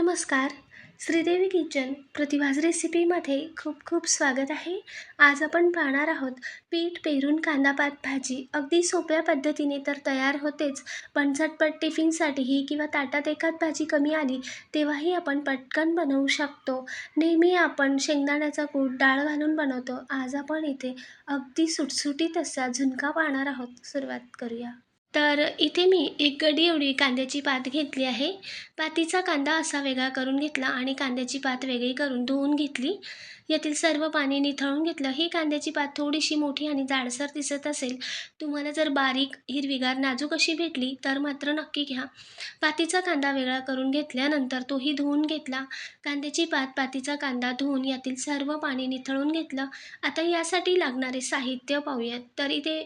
नमस्कार. श्रीदेवी किचन प्रतिभाज रेसिपीमध्ये खूप खूप स्वागत आहे. आज आपण पाहणार आहोत पीठ पेरून कांदापात भाजी. अगदी सोप्या पद्धतीने तर तयार होतेच पण झटपट टिफिनसाठीही किंवा ताटात एखाद भाजी कमी आली तेव्हाही आपण पटकन बनवू शकतो. नेहमी आपण शेंगदाण्याचा कूट डाळ घालून बनवतो. आज आपण इथे अगदी सुटसुटीत असा झुणका पाहणार आहोत. सुरुवात करूया. तर इथे मी एक गडी एवढी कांद्याची पात घेतली आहे. पातीचा कांदा असा वेगळा करून घेतला आणि कांद्याची पात वेगळी करून धुवून घेतली. यातील सर्व पाणी निथळून घेतलं. ही कांद्याची पात थोडीशी मोठी आणि जाडसर दिसत असेल. तुम्हाला जर बारीक हिरवीगार नाजूक अशी भेटली तर मात्र नक्की घ्या. पातीचा कांदा वेगळा करून घेतल्यानंतर तोही धुवून घेतला. कांद्याची पात पातीचा कांदा धुवून यातील सर्व पाणी निथळून घेतलं. आता यासाठी लागणारे साहित्य पाहूयात. तर इथे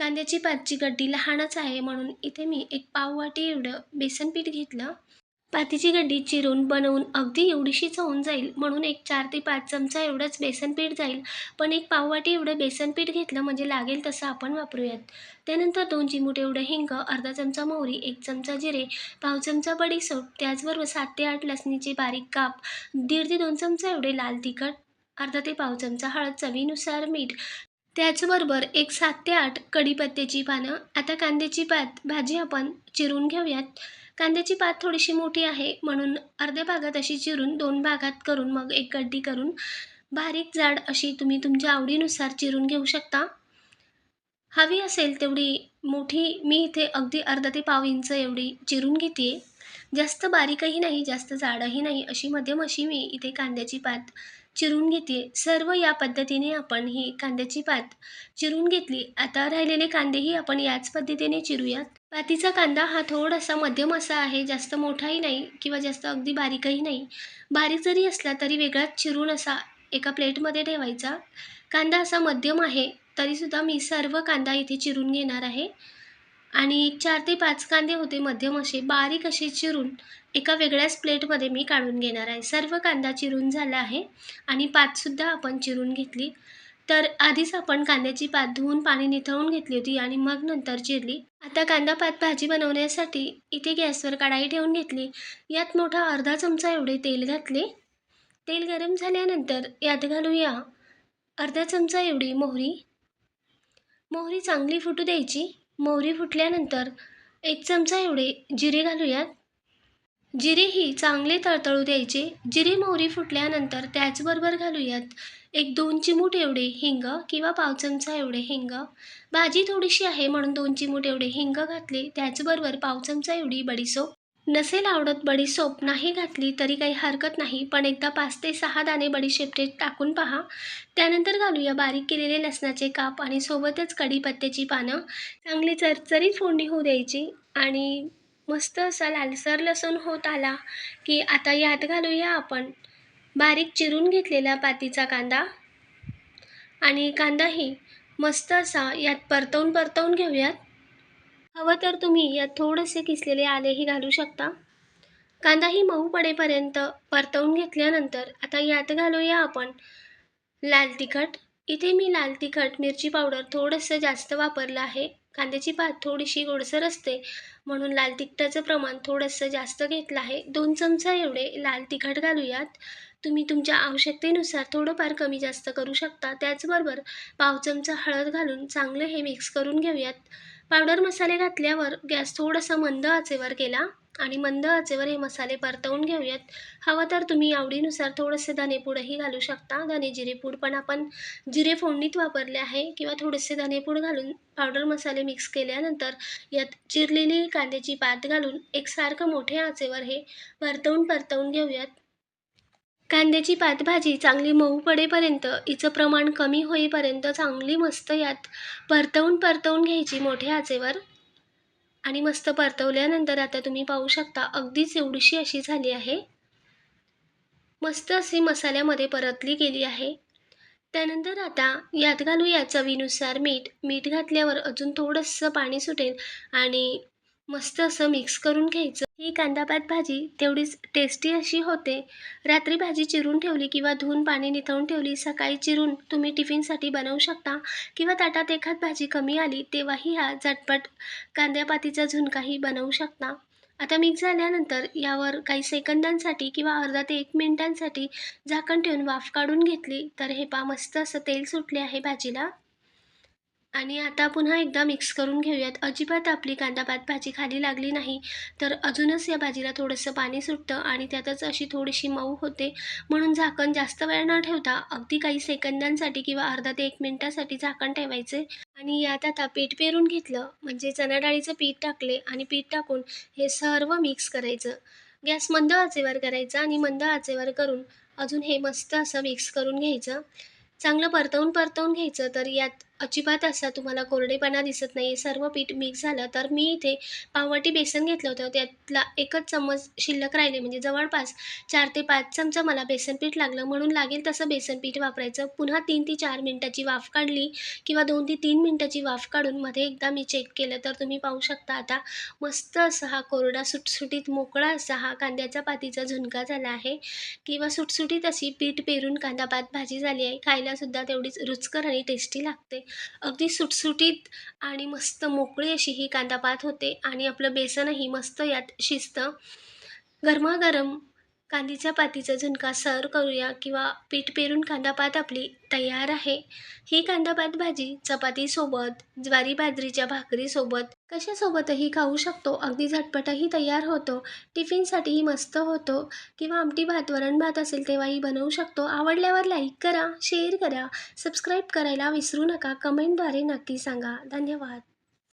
कांद्याची पातची गड्डी लहानच आहे म्हणून इथे मी एक पाववाटी एवढं बेसन पीठ घेतलं. पातीची गड्डी चिरून बनवून अगदी एवढीशीच होऊन जाईल म्हणून एक चार ते पाच चमचा एवढंच बेसन पीठ जाईल. पण एक पाववाटी एवढं बेसन पीठ घेतलं म्हणजे लागेल तसं आपण वापरूयात. त्यानंतर दोन चिमूट एवढं हिंग अर्धा चमचा मोहरी एक चमचा जिरे पाव चमचा बडीसोप त्याचबरोबर सात ते आठ लसणीचे बारीक काप दीड ते दोन चमचा एवढे लाल तिखट अर्धा ते पाव चमचा हळद चवीनुसार मीठ त्याचबरोबर एक सात ते आठ कढीपत्त्याची पानं. आता कांद्याची पात भाजी आपण चिरून घेऊयात. कांद्याची पात थोडीशी मोठी आहे म्हणून अर्ध्या भागात अशी चिरून दोन भागात करून मग एक गड्डी करून बारीक जाड अशी तुम्ही तुमच्या आवडीनुसार चिरून घेऊ शकता. हवी असेल तेवढी मोठी मी इथे अगदी अर्धा ते पाव इंच एवढी चिरून घेते जास्त बारीकही नाही जास्त जाडही नाही अशी मध्यम अशी मी इथे कांद्याची पात चिरून घेते सर्व या पद्धतीने आपण ही कांद्याची पात चिरून घेतली. आता राहिलेले कांदेही आपण याच पद्धतीने चिरूयात. पातीचा कांदा हा थोडासा मध्यम असा आहे. जास्त मोठाही नाही किंवा जास्त अगदी बारीकही नाही. बारीक जरी असला तरी वेगळाच चिरून असा एका प्लेटमध्ये ठेवायचा. कांदा असा मध्यम आहे तरीसुद्धा मी सर्व कांदा इथे चिरून घेणार आहे. आणि चार ते पाच कांदे होते मध्यम असे. बारीक असे चिरून एका वेगळ्याच प्लेटमध्ये मी काढून घेणार आहे. सर्व कांदा चिरून झाला आहे आणि पातसुद्धा आपण चिरून घेतली. तर आधीच आपण कांद्याची पात धुवून पाणी निथळून घेतली होती आणि मग नंतर चिरली. आता कांदा पात भाजी बनवण्यासाठी इथे गॅसवर कढाई ठेवून घेतली. यात मोठा अर्धा चमचा एवढे तेल घातले. तेल गरम झाल्यानंतर यात घालूया अर्धा चमचा एवढी मोहरी. मोहरी चांगली फुटू द्यायची. मोहरी फुटल्यानंतर एक चमचा एवढे जिरे घालूयात. जिरे ही चांगले तळतळू द्यायचे. जिरे मोहरी फुटल्यानंतर त्याचबरोबर घालूयात एक दोन चिमूट एवढे हिंग किंवा पाव चमचा एवढे हिंग. भाजी थोडीशी आहे म्हणून दोन चिमूट एवढे हिंग घातले. त्याचबरोबर पाव चमचा एवढी बडीसोप. नसेल आवडत बडीसोप नाही घातली तरी काही हरकत नाही. पण एकदा पाच ते सहा दाणे बडीशेपटे टाकून पहा. त्यानंतर घालूया बारीक केलेले लसणाचे काप आणि सोबतच कढीपत्त्याची पानं. चांगली चरचरीत फोडणी होऊ द्यायची. आणि मस्त असा लालसर लसूण होत आला की आता यात घालूया आपण बारीक चिरून घेतलेला पातीचा कांदा. आणि कांदाही मस्त असा यात परतवून परतवून घेऊयात. हवं तर तुम्ही यात थोडेसे किसलेले आलेही घालू शकता. कांदाही मऊ पडेपर्यंत परतवून घेतल्यानंतर आता यात घालूया आपण लाल तिखट. इथे मी लाल तिखट मिरची पावडर थोडंसं जास्त वापरलं आहे. कांद्याची पात थोडीशी गोडसर असते म्हणून लाल तिखटाचं प्रमाण थोडंसं जास्त घेतलं आहे. दोन चमचा एवढे लाल तिखट घालूयात. तुम्ही तुमच्या आवश्यकतेनुसार थोडंफार कमी जास्त करू शकता. त्याचबरोबर पाव चमचा हळद घालून चांगलं हे मिक्स करून घेऊयात. पावडर मसाले घातल्यावर गॅस थोडासा मंद आचेवर केला आणि मंद आचेवर हे मसाले परतवून घेऊयात. हवं तर तुम्ही आवडीनुसार थोडेसे धनेपूडही घालू शकता. धने जिरेपूड पण आपण जिरे फोडणीत वापरले आहे किंवा थोडेसे धनेपूड घालून पावडर मसाले मिक्स केल्यानंतर यात चिरलेली कांद्याची पात घालून एकसारखं मोठ्या आचेवर हे परतवून परतवून घेऊयात. कांद्याची पातभाजी चांगली मऊ पडेपर्यंत हिचं प्रमाण कमी होईपर्यंत चांगली मस्त यात परतवून परतवून घ्यायची मोठ्या आचेवर. आणि मस्त परतवल्यानंतर आता तुम्ही पाहू शकता अगदीच एवढीशी अशी झाली आहे. मस्त अशी मसाल्यामध्ये परतली गेली आहे. त्यानंतर आता यात घालूया चवीनुसार मीठ. मीठ घातल्यावर अजून थोडंसं पाणी सुटेल आणि मस्त असं मिक्स करून घ्यायचं. ही कांदापात भाजी तेवढीच टेस्टी अशी होते. रात्री भाजी चिरून ठेवली किंवा धुवून पाणी निथळून ठेवली सकाळी चिरून तुम्ही टिफिनसाठी बनवू शकता किंवा ताटात एखाद भाजी कमी आली तेव्हाही हा झटपट कांद्यापातीचा झुणकाही बनवू शकता. आता मिक्स झाल्यानंतर यावर काही सेकंदांसाठी किंवा अर्धा ते एक मिनिटांसाठी झाकण ठेवून वाफ काढून घेतली तर हे पा मस्त असं तेल सुटले आहे भाजीला. आणि आता पुन्हा एकदा मिक्स करून घेऊयात. अजिबात आपली कांदापात भाजी खाली लागली नाही तर अजूनच या भाजीला थोडंसं पाणी सुटतं आणि त्यातच अशी थोडीशी मऊ होते. म्हणून झाकण जास्त वेळ न ठेवता अगदी काही सेकंदांसाठी किंवा अर्धा ते एक मिनिटासाठी झाकण ठेवायचे. आणि यात आता पीठ पेरून घेतलं म्हणजे चणा डाळीचं पीठ टाकले आणि पीठ टाकून हे सर्व मिक्स करायचं. गॅस मंद आचेवर करायचा आणि मंद आचेवर करून अजून हे मस्त असं मिक्स करून घ्यायचं. चांगलं परतवून परतवून घ्यायचं तर यात अजिबात असा तुम्हाला कोरडेपणा दिसत नाही सर्व पीठ मिक्स झालं तर मी इथे पाववाटी बेसन घेतलं होतं. त्यातला एकच चम्मच शिल्लक राहिले. म्हणजे जवळपास चार ते पाच चमचा मला बेसन पीठ लागलं. म्हणून लागेल तसं बेसन पीठ वापरायचं. पुन्हा तीन ते चार मिनटाची वाफ काढली किंवा दोन ते तीन मिनटाची वाफ काढून मध्ये एकदा मी चेक केलं तर तुम्ही पाहू शकता आता मस्त असा हा कोरडा सुटसुटीत मोकळा असा हा कांद्याचा पातीचा झुणका झाला आहे. किंवा सुटसुटीत अशी पीठ पेरून कांदा पात भाजी झाली आहे. खायलासुद्धा तेवढीच रुचकर आणि टेस्टी लागते. अगदी सुटसुटीत आणि मस्त मोकळी अशी ही कांदापात होते आणि आपलं बेसनही मस्त यात शिजतं. गरमागरम कांदीच्या पातीचा झुणका सर्व करूया किंवा पीठ पेरून कांदापात आपली तयार आहे. ही कांदापात भाजी चपातीसोबत ज्वारी बाजरीच्या भाकरीसोबत कशासोबतही खाऊ शकतो. अगदी झटपटही तयार होतो. टिफिनसाठीही मस्त होतो. किंवा आमटी भात वरण भात असेल तेव्हाही बनवू शकतो. आवडल्यावर लाईक करा शेअर करा सबस्क्राईब करायला विसरू नका. कमेंटद्वारे नक्की सांगा. धन्यवाद.